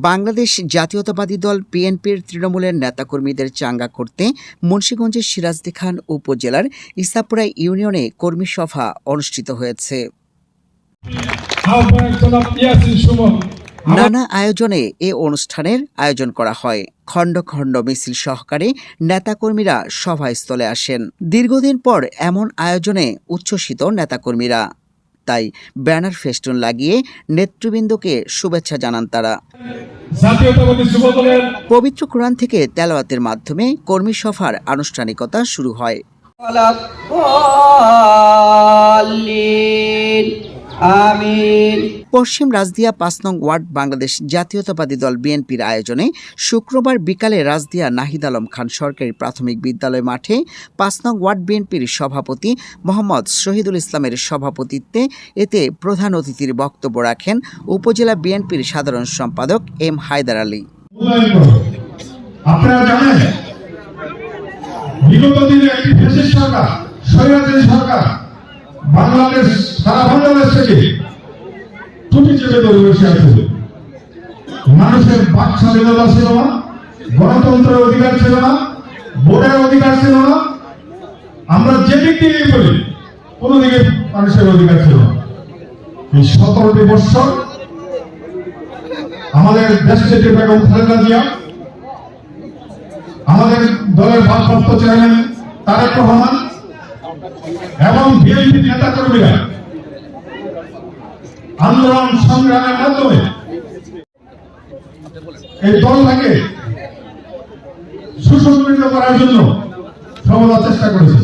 বাংলাদেশ জাতীয়তাবাদী দল বিএনপির তৃণমূলের নেতাকর্মীদের চাঙ্গা করতে মুন্সীগঞ্জের সিরাজদি খান উপজেলার ইসাপুরা ইউনিয়নে কর্মী সভা অনুষ্ঠিত হয়েছে। নানা আয়োজনে এ অনুষ্ঠানের আয়োজন করা হয়। খণ্ড খণ্ড মিছিল সহকারে নেতাকর্মীরা সভাস্থলে আসেন। দীর্ঘদিন পর এমন আয়োজনে উচ্ছ্বসিত নেতাকর্মীরা। তাই ব্যানার ফেস্টুন লাগিয়ে নেতৃবৃন্দকে শুভেচ্ছা জানান তারা। পবিত্র কোরআন থেকে তেলাওয়াতের মাধ্যমে কর্মী সফার আনুষ্ঠানিকতা শুরু হয়। পশ্চিম রাজদিয়া পাঁচ নং ওয়ার্ড বাংলাদেশ জাতীয়তাবাদী দল বিএনপির আয়োজনে শুক্রবার বিকালে রাজদিয়া নাহিদ আলম খান সরকারি প্রাথমিক বিদ্যালয় মাঠে পাঁচ নং ওয়ার্ড বিএনপির সভাপতি মোহাম্মদ শহীদুল ইসলামের সভাপতিত্বে এতে প্রধান অতিথির বক্তব্য রাখেন উপজেলা বিএনপির সাধারণ সম্পাদক এম হায়দার আলী। সরকার বাংলাদেশ সারা বাংলাদেশ থেকে টুপি চেপে বসে আছে মানুষের বাক স্বাধীনতা ছিল না, গণতন্ত্রের অধিকার ছিল না, ভোটের অধিকার ছিল না। আমরা যে দিক দিয়ে বলি কোনো মানুষের অধিকার ছিল না। এই সতেরোটি বৎসর আমাদের দেশটিতে বেগম খালেদা জিয়া, আমাদের দলের ভারপ্রাপ্ত চেয়ারম্যান তারেক রহমান এবং বিএনপি নেতা কর্মীরা আন্দোলন সংগ্রামের মাধ্যমে এই দলটাকে সুসংগঠিত করার জন্য সর্বদা চেষ্টা করেছে।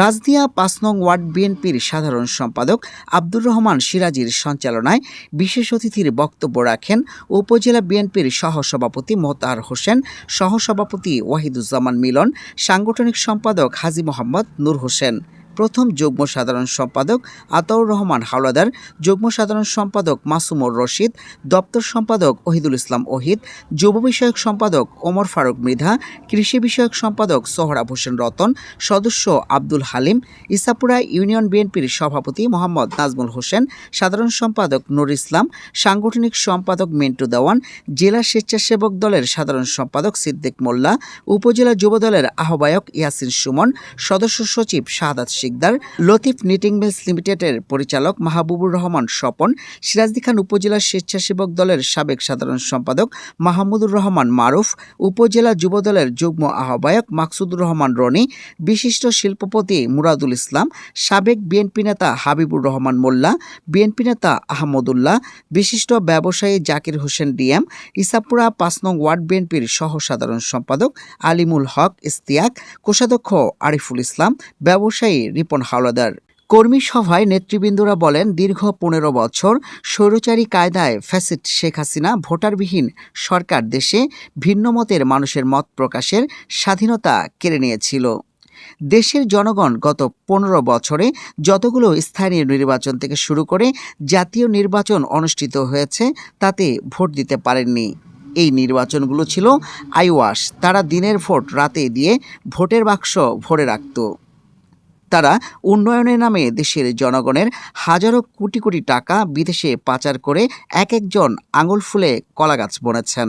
রাজদিয়া পাঁচ নং ওয়ার্ড বিএনপির সাধারণ সম্পাদক আব্দুর রহমান সিরাজির সঞ্চালনায় বিশেষ অতিথির বক্তব্য রাখেন উপজেলা বিএনপির সহসভাপতি মোতাহার হোসেন, সহসভাপতি ওয়াহিদুজ্জামান মিলন, সাংগঠনিক সম্পাদক হাজি মোহাম্মদ নূর হোসেন। প্রথম যুগ্ম সাধারণ সম্পাদক আতাউর রহমান হাওলাদার, যুগ্ম সাধারণ সম্পাদক মাসুমুর রশিদ, দপ্তর সম্পাদক ওহিদুল ইসলাম ওহিদ, যুব বিষয়ক সম্পাদক ওমর ফারুক মৃধা, কৃষি বিষয়ক সম্পাদক সোহরাব হোসেন রতন, সদস্য আব্দুল হালিম, ইসাপুরা ইউনিয়ন বিএনপির সভাপতি মোহাম্মদ নাজমুল হোসেন, সাধারণ সম্পাদক নুর ইসলাম, সাংগঠনিক সম্পাদক মিন্টু দেওয়ান, জেলা স্বেচ্ছাসেবক দলের সাধারণ সম্পাদক সিদ্দিক মোল্লা, উপজেলা যুব দলের আহ্বায়ক ইয়াসিন সুমন, সদস্য সচিব শাহাদাত শিকদার লতিফ নিটিং মিলস লিমিটেডের পরিচালক মাহবুবুর রহমান স্বপন, সিরাজদি খান উপজেলা স্বেচ্ছাসেবক দলের সাবেক সাধারণ সম্পাদক মাহমুদুর রহমান মারুফ, উপজেলা যুব দলের যুগ্ম আহ্বায়ক মাকসুদুর রহমান রনি, বিশিষ্ট শিল্পপতি মুরাদুল ইসলাম, সাবেক বিএনপি নেতা হাবিবুর রহমান মোল্লা, বিএনপি নেতা আহমদুল্লাহ, বিশিষ্ট ব্যবসায়ী জাকির হোসেন ডিএম, ইসাপুরা পাঁচ নং ওয়ার্ড বিএনপির সহ সাধারণ সম্পাদক আলিমুল হক ইস্তিয়াক কোষাধ্যক্ষ আরিফুল ইসলাম, ব্যবসায়ী রিপন হাওলাদার। কর্মী সভায় নেতৃবৃন্দরা বলেন, দীর্ঘ পনেরো বছর স্বৈরচারী কায়দায় ফ্যাসিট শেখ হাসিনা ভোটারবিহীন সরকার দেশে ভিন্নমতের মানুষের মত প্রকাশের স্বাধীনতা কেড়ে নিয়েছিল। দেশের জনগণ গত পনেরো বছরে যতগুলো স্থানীয় নির্বাচন থেকে শুরু করে জাতীয় নির্বাচন অনুষ্ঠিত হয়েছে, তাতে ভোট দিতে পারেননি। এই নির্বাচনগুলো ছিল আইওয়াস, তারা দিনের ভোট রাতে দিয়ে ভোটের বাক্স ভরে রাখত। তারা উন্নয়নের নামে দেশের জনগণের হাজারো কোটি কোটি টাকা বিদেশে পাচার করে এক একজন আঙুল ফুলে কলাগাছ বনেছেন।